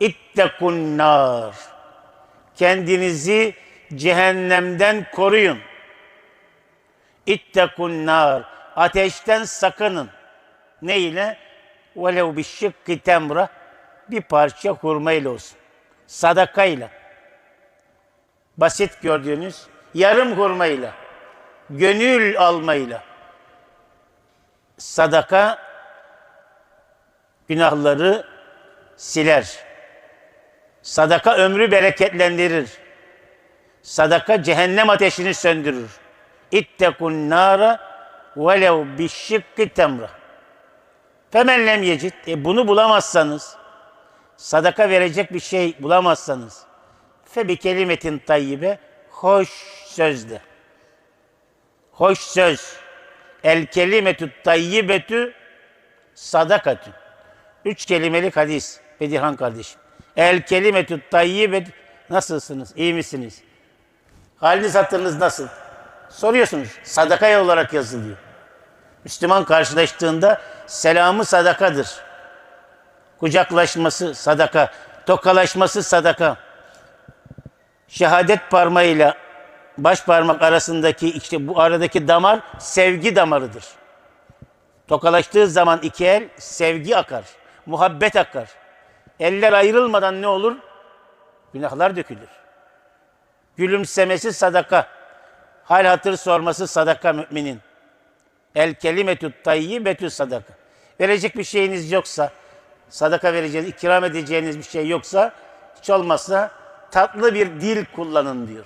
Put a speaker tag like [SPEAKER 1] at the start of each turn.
[SPEAKER 1] İttekun nar. Kendinizi cehennemden koruyun. İttekun nar. Ateşten sakının. Ne ile? Velev bir şıkkı temra. Bir parça hurma ile olsun. Sadakayla. Basit gördüğünüz yarım hurmayla. Gönül almayla. Sadaka günahları siler. Sadaka ömrü bereketlendirir. Sadaka cehennem ateşini söndürür. İttekun nara velev bişşikki temra. Femen lem yecid. E bunu bulamazsanız, sadaka verecek bir şey bulamazsanız, fe bir kelimetin tayyibe, hoş sözle. Hoş söz. El kelimetü tayyibetü sadakatü. Üç kelimelik hadis. Bedirhan kardeşim. El kelimetü tayyibetü. Nasılsınız? İyi misiniz? Haliniz hatırınız nasıl? Soruyorsunuz. Sadaka olarak yazılıyor. Müslüman karşılaştığında selamı sadakadır. Kucaklaşması sadaka, tokalaşması sadaka. Şehadet parmağıyla baş parmak arasındaki işte bu aradaki damar sevgi damarıdır. Tokalaştığı zaman iki el sevgi akar, muhabbet akar. Eller ayrılmadan ne olur? Günahlar dökülür. Gülümsemesi sadaka. Hal hatır sorması sadaka müminin. El kelimetü tayyibetü sadaka. Verecek bir şeyiniz yoksa, sadaka vereceğiniz, ikram edeceğiniz bir şey yoksa, hiç olmazsa tatlı bir dil kullanın diyor.